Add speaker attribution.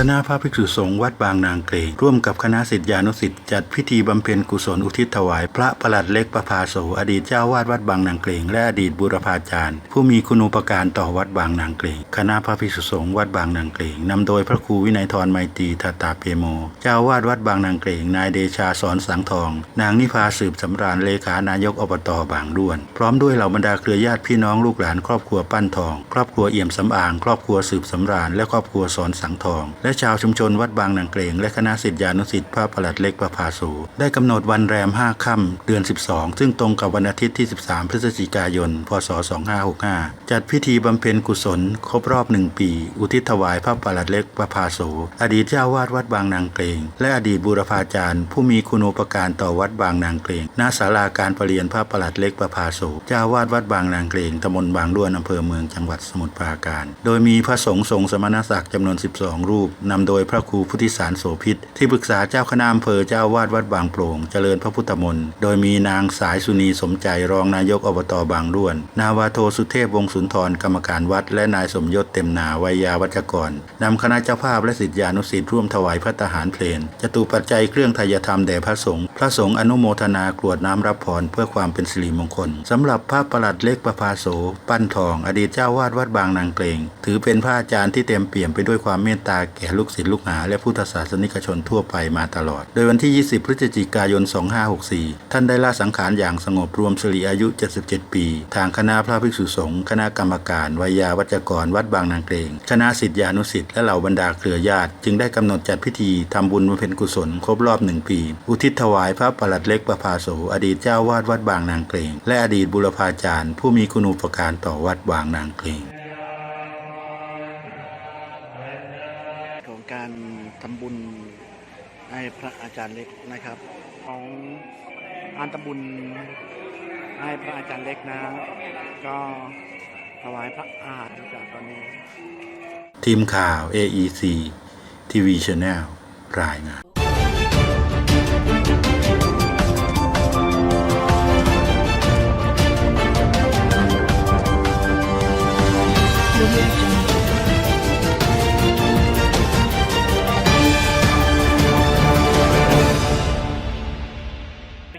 Speaker 1: คณะพระภิกษุสงฆ์วัดบางนางเกรงร่วมกับคณะศิษยานุศิษย์จัดพิธีบำเพ็ญกุศลอุทิศถวาย พระประหลัดเล็กประภาโสอดีตเจ้าวาดวัดบางนางเกรงและอดีตบุรพาจารย์ ผู้มีคุณูปการต่อวัดบางนางเกรงคณะพระภิกษุสงฆ์วัดบางนางเกรงนำโดยพระครูวินัยทรไมตรีทัตตาเปโม เจ้าวาดวัดบางนางเกรงนายเดชาสอนสังทอง นางนิพาสืบสำราญเลขานายกอบตบางด้วน พร้อมด้วยเหล่าบรรดาเครือญาติพี่น้องลูกหลานครอบครัวปั้นทอง ครอบครัวเอี่ยมสำอาง ครอบครัวสืบสำราญและครอบครัวสอนสังทองและชาวชุมชนวัดบางนางเกรง และคณะศิษยานุศิษย์พระประหลัดเล็กประภาสู ได้กำหนดวันแรม 5 ค่ำเดือน 12 ซึ่งตรงกับวันอาทิตย์ที่ 13 พฤศจิกายน พศ 2565 จัดพิธีบำเพ็ญกุศล ครบรอบหนึ่งปี อุทิศถวายพระประหลัดเล็กประภาสู อดีตเจ้าวาดวัดบางนางเกรง และอดีตบูรพาจารย์ ผู้มีคุณูปการต่อวัดบางนางเกรงณศาลาการประเรียนพระประหลัดเล็กประภาสูเจ้าวาดวัดบางนางเกรงตำบลบางล้วนอำเภอเมืองจังหวัดสมุทรปราการ โดยมีพระสงฆ์ทรงสมณศักดิ์จำนวน 12 รูปนำโดยพระครูพุทธิสารโสพิษที่ปรึกษาเจ้าคณะอำเภอเจ้าวาดวัดบางโปร่งเจริญพระพุทธมนต์โดยมีนางสายสุนีสมใจรองนายกอบตบางล้วน นาวาโทสุเทพวงศุนทรกรรมการวัด และนายสมยศเต็มนาวัยยาวัจกรนำคณะเจ้าภาพและศิษยานุศิษย์ร่วมถวายพระทหารเพลนจตุปัจจัยเครื่องทายธรรมแด่พระสงฆ์พระสงฆ์อนุโมทนากรวดน้ำรับพรเพื่อความเป็นสิริมงคลสำหรับพระประหลัดเล็กประภาโส ปั้นทอง อดีตเจ้าวาดวัดบางนางเกรงถือเป็นพระอาจารย์ที่เต็มเปี่ยมไปด้วยความเมตตาแก่ลูกศิษย์ลูกหา และพุทธศาสนิกชนทั่วไปมาตลอด โดยวันที่ 20 พฤศจิกายน 2564 ท่านได้ละสังขารอย่างสงบรวมสิริอายุ 77 ปี ทางคณะพระภิกษุสงฆ์คณะกรรมการวิยาวัจกร วัดบางนางเกรงคณะศิษยานุศิษย์และเหล่าบรรดาเครือญาติ จึงได้กำหนดจัดพิธีทำบุญบำเพ็ญกุศลครบรอบหนึ่งปี อุทิศถวายพระประหลัดเล็กประภาโสอดีตเจ้าวาดวัดบางนางเกรงและอดีตบุรพาจารย์ ผู้มีคุณูปการต่อวัดบางนางเกรง
Speaker 2: การทำบุญให้พระอาจารย์เล็กนะครับ ของอานทำบุญให้พระอาจารย์เล็กนะ ก็ถวายพระอาหารจากตอนนี้
Speaker 1: ทีมข่าว AEC TV Channel รายงาน